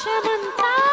ఆకాశమంతా